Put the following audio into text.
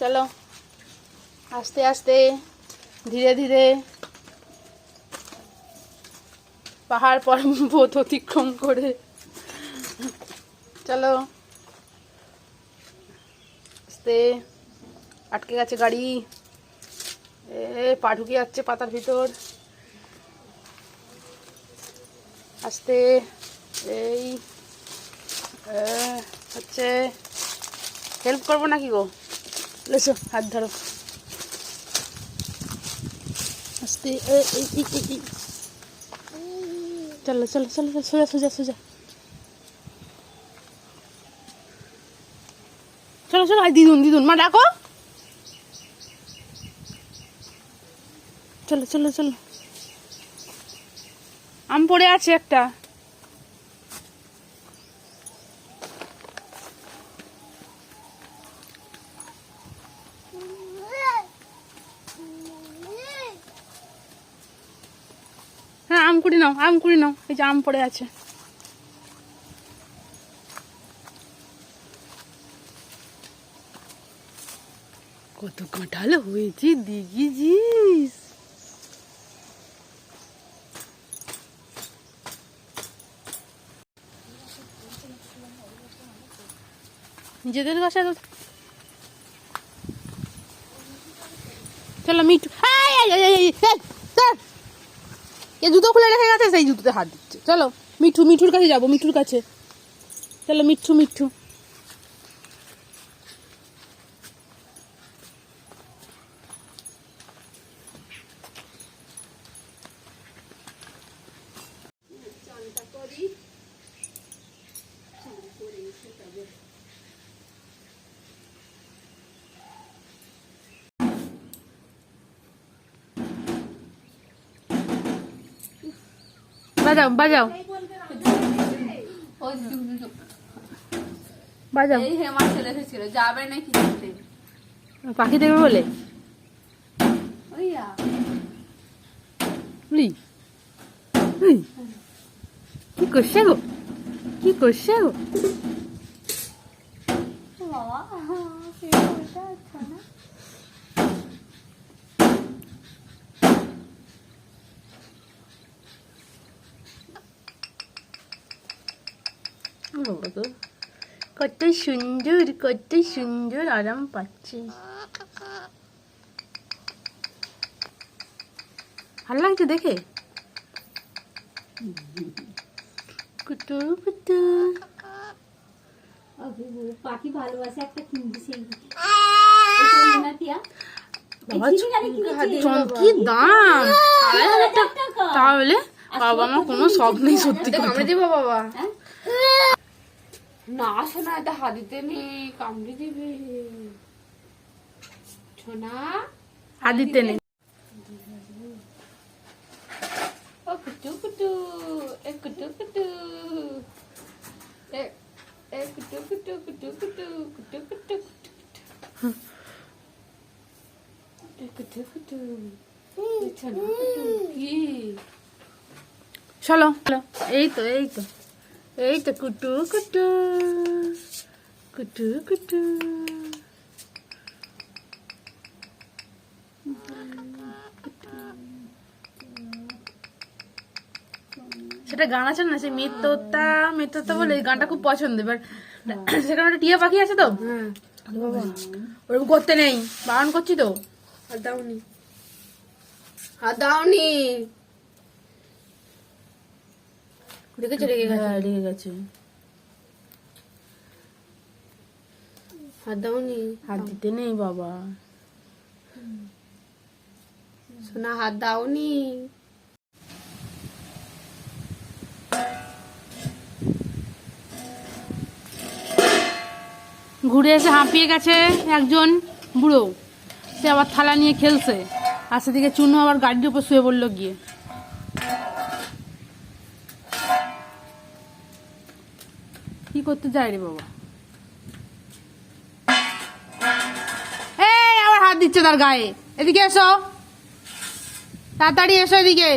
চলো। আস্তে আস্তে, ধীরে ধীরে। পাহাড় পর্বত অতিক্রম করে। চলো। আস্তে, আটকে গেছে গাড়ি। এ, পা ঢুকে যাচ্ছে পাতার ভিতর। আস্তে, এই হচ্ছে। হেল্প করব নাকি গো? লেসো হাত ধরো। আস্তে চলো চলো চলো, সোজা সোজা সোজা। চলো চলো আই দিদুন দিদুন মা ডাকো। চলো চলো চলো। আম পড়ে আছে একটা। নাও নাও, এই যে আম পড়ে আছে। কত কাঁঠাল হয়েছে দেখিছিস নিজেদের বাসায় তো চলো মিঠু হ্যাঁ এ জুতো খুলে রেখে গেছে, সেই জুতোতে হাত দিচ্ছে। চলো, মিঠু, মিঠুর কাছে যাব, মিঠুর কাছে। চলো, মিঠু মিঠু। বাজাও বাজাও। বাজাও। এই হেমা ছেলে এসেছিল যাবে নাকি পাখি দেবে বলে। কি করছে গো? কি করছে গো? বাবা সে ওটা আচ্ছা না বাবা গো, কত সুন্দর কত সুন্দর আরাম পাচ্ছি ভালো লাগছে দেখে কুটু কুটু পাখি ভালোবাসে একটা কিনবি সেই বাবা চ- কি দাম তাহলে বাবা আমার কোনো শখ নেই সত্যি বাবা না শোনা এটা হাদিতে নেই কামড়ে দিবে সোনা আদিতে নেই ও কুটু কুটু এ কুটু কুটু এ এ কুটু কুটু কুটু কুটু কুটু কুটু কুটু কুটু এ কুটু সোনা চলো এই তো এই তো এই তো কুটু কুটু। কুটু কুটু। সেটা গান আছে না? সেই মেতোতা মেতোতা বলে গানটা খুব পছন্দ, এবার সেখানে একটা টিয়া পাখি আছে তো? ওরকম করতে নেই। বারণ করছি তো? হাত দাওনি। হাত দাওনি। রেখেছে রেখে গেছে? হ্যাঁ রেগে গেছে। হাত দাওনি হাত দিতে নেই বাবা। সোনা হাত দাওনি ঘুরে এসে হাঁপিয়ে গেছে একজন বুড়ো। সে আবার থালা নিয়ে খেলছে। আর সেদিকে চুনো আবার গাড়ির উপর শুয়ে পড়ল গিয়ে। কি করতে যায় রে বাবা? এই, আবার হাত দিচ্ছে তার গায়ে। এদিকে এসো। তাড়াতাড়ি এসো এদিকে।